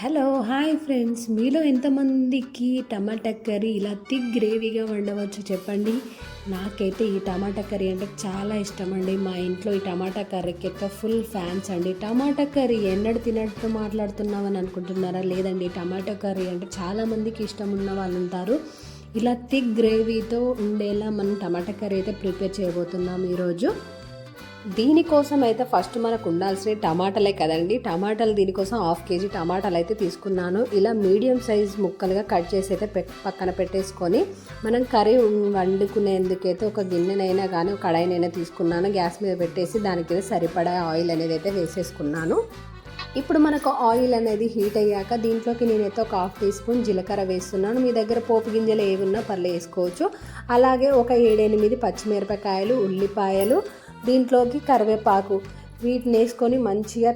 Hello hi friends మీలో ఎంతమందికి టమాటా curry ఇలా థిక్ గ్రేవీగా వండవచ్చు చెప్పండి? నాకైతే ఈ టమాటా కర్రీ అంటే చాలా ఇష్టం అండి మా ఇంట్లో ఈ టమాటా కర్రీకి యొక్క ఫుల్ ఫ్యాన్స్ అండి. టమాటా కర్రీ ఎన్నడు తినట్టు మాట్లాడుతున్నామని అనుకుంటున్నారా? లేదండి టమాటా కర్రీ అంటే చాలామందికి ఇష్టం ఉన్న వాళ్ళు ఉంటారు ఇలా థిక్ గ్రేవీతో ఉండేలా మనం టమాటా కర్రీ అయితే ప్రిపేర్ చేయబోతున్నాం ఈరోజు. దీనికోసం అయితే ఫస్ట్ మనకు ఉండాల్సిన టమాటాలే కదండి. టమాటాలు దీనికోసం హాఫ్ కేజీ టమాటాలు అయితే తీసుకున్నాను. ఇలా మీడియం సైజ్ ముక్కలుగా కట్ చేసి అయితే పక్కన పెట్టేసుకొని మనం కర్రీ వండుకునేందుకైతే ఒక గిన్నెనైనా కానీ ఒక కడాయినైనా తీసుకున్నాను. గ్యాస్ మీద పెట్టేసి దానికి సరిపడా ఆయిల్ అనేది అయితే వేసేసుకున్నాను. ఇప్పుడు మనకు ఆయిల్ అనేది హీట్ అయ్యాక దీంట్లోకి నేనైతే ఒక హాఫ్ టీ స్పూన్ జీలకర్ర వేస్తున్నాను. మీ దగ్గర పోపు గింజలు ఏవి ఉన్నా పర్లే వేసుకోవచ్చు. అలాగే ఒక ఏడెనిమిది పచ్చిమిరపకాయలు ఉల్లిపాయలు దీంట్లోకి కరివేపాకు వీటిని వేసుకొని మంచిగా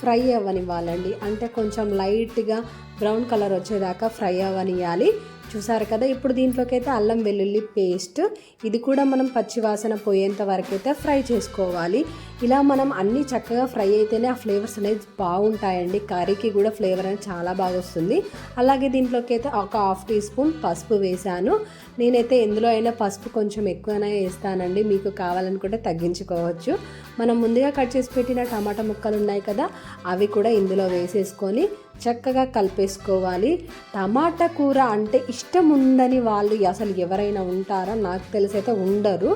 ఫ్రై అవ్వనివ్వాలండి. అంటే కొంచెం లైట్గా బ్రౌన్ కలర్ వచ్చేదాకా ఫ్రై అవ్వనివ్వాలి చూసారు కదా ఇప్పుడు దీంట్లోకి అయితే అల్లం వెల్లుల్లి పేస్ట్. ఇది కూడా మనం పచ్చివాసన పోయేంత వరకు అయితే ఫ్రై చేసుకోవాలి. ఇలా మనం అన్నీ చక్కగా ఫ్రై అయితేనే ఆ ఫ్లేవర్స్ అనేది బాగుంటాయండి. కర్రీకి కూడా ఫ్లేవర్ అనేది చాలా బాగా వస్తుంది. అలాగే దీంట్లోకి అయితే ఒక హాఫ్ టీ స్పూన్ పసుపు వేసాను నేనైతే ఎందులో అయినా పసుపు కొంచెం ఎక్కువనే వేస్తానండి. మీకు కావాలనుకుంటే తగ్గించుకోవచ్చు. మనం ముందుగా కట్ చేసి పెట్టిన టమాటా ముక్కలు ఉన్నాయి కదా అవి కూడా ఇందులో వేసేసుకొని చక్కగా కలిపేసుకోవాలి. టమాటా కూర అంటే ఇష్టం ఉందని వాళ్ళు అసలు ఎవరైనా ఉంటారా? నాకు తెలిసి అయితే ఉండరు.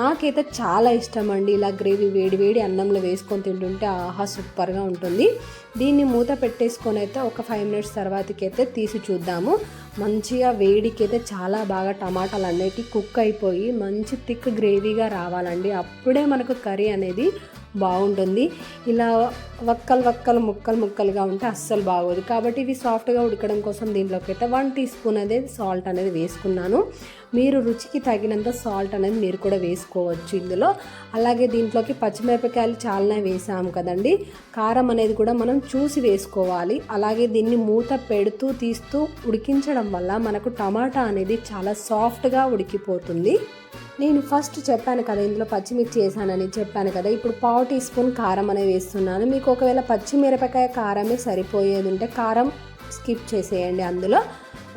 నాకైతే చాలా ఇష్టం అండి ఇలా గ్రేవీ వేడి వేడి అన్నంలో వేసుకొని తింటుంటే ఆహా సూపర్గా ఉంటుంది. దీన్ని మూత పెట్టేసుకొని అయితే ఒక ఫైవ్ మినిట్స్ తర్వాతకైతే తీసి చూద్దాము. మంచిగా వేడికైతే చాలా బాగా టమాటాలు అనేటివి కుక్ అయిపోయి మంచి థిక్ గ్రేవీగా రావాలండి. అప్పుడే మనకు కర్రీ అనేది బాగుంటుంది. ఇలా వక్కలు వక్కలు ముక్కలు ముక్కలుగా ఉంటే అస్సలు బాగోదు. కాబట్టి ఇవి సాఫ్ట్గా ఉడకడం కోసం దీంట్లోకి అయితే వన్ టీ స్పూన్ అనేది సాల్ట్ అనేది వేసుకున్నాను. మీరు రుచికి తగినంత సాల్ట్ అనేది మీరు కూడా వేసుకోవచ్చు ఇందులో. అలాగే దీంట్లోకి పచ్చిమిరపకాయలు చాలానే వేసాము కదండి. కారం అనేది కూడా మనం చూసి వేసుకోవాలి. అలాగే దీన్ని మూత పెడుతూ తీస్తూ ఉడికించడం వల్ల మనకు టమాటా అనేది చాలా సాఫ్ట్గా ఉడికిపోతుంది. నేను ఫస్ట్ చెప్పాను కదా ఇందులో పచ్చిమిర్చి వేసానని చెప్పాను కదా. ఇప్పుడు పావు టీ స్పూన్ కారం అనేది వేస్తున్నాను. మీకు ఒకవేళ పచ్చిమిరపకాయ కారమే సరిపోయేది ఉంటే కారం స్కిప్ చేసేయండి అందులో.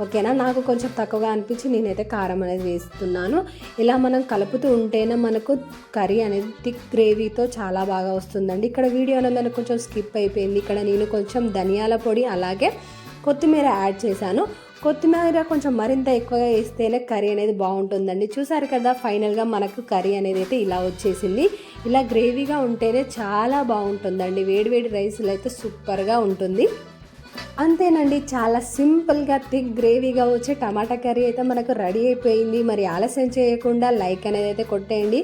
ఓకేనా? నాకు కొంచెం తక్కువగా అనిపించి నేనైతే కారం అనేది వేస్తున్నాను. ఇలా మనం కలుపుతూ ఉంటేనే మనకు కర్రీ అనేది థిక్ గ్రేవీతో చాలా బాగా వస్తుందండి. ఇక్కడ వీడియో అనేది కొంచెం స్కిప్ అయిపోయింది. ఇక్కడ నేను కొంచెం ధనియాల పొడి అలాగే కొత్తిమీర యాడ్ చేశాను. కొత్తిమీర కొంచెం మరింత ఎక్కువగా వేస్తేనే కర్రీ అనేది బాగుంటుందండి. చూసారు కదా ఫైనల్గా మనకు కర్రీ అనేది అయితే ఇలా వచ్చేసింది. ఇలా గ్రేవీగా ఉంటేనే చాలా బాగుంటుందండి. వేడివేడి రైస్లో అయితే సూపర్గా ఉంటుంది. అంతేనండి చాలా సింపుల్గా థిక్ గ్రేవీగా వచ్చే టమాటా కర్రీ అయితే మనకు రెడీ అయిపోయింది. మరి ఆలస్యం చేయకుండా లైక్ అనేది అయితే కొట్టేయండి.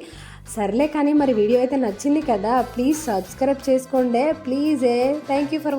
సర్లే కానీ మరి వీడియో అయితే నచ్చింది కదా ప్లీజ్ సబ్స్క్రైబ్ చేసుకోండి. Please thank you for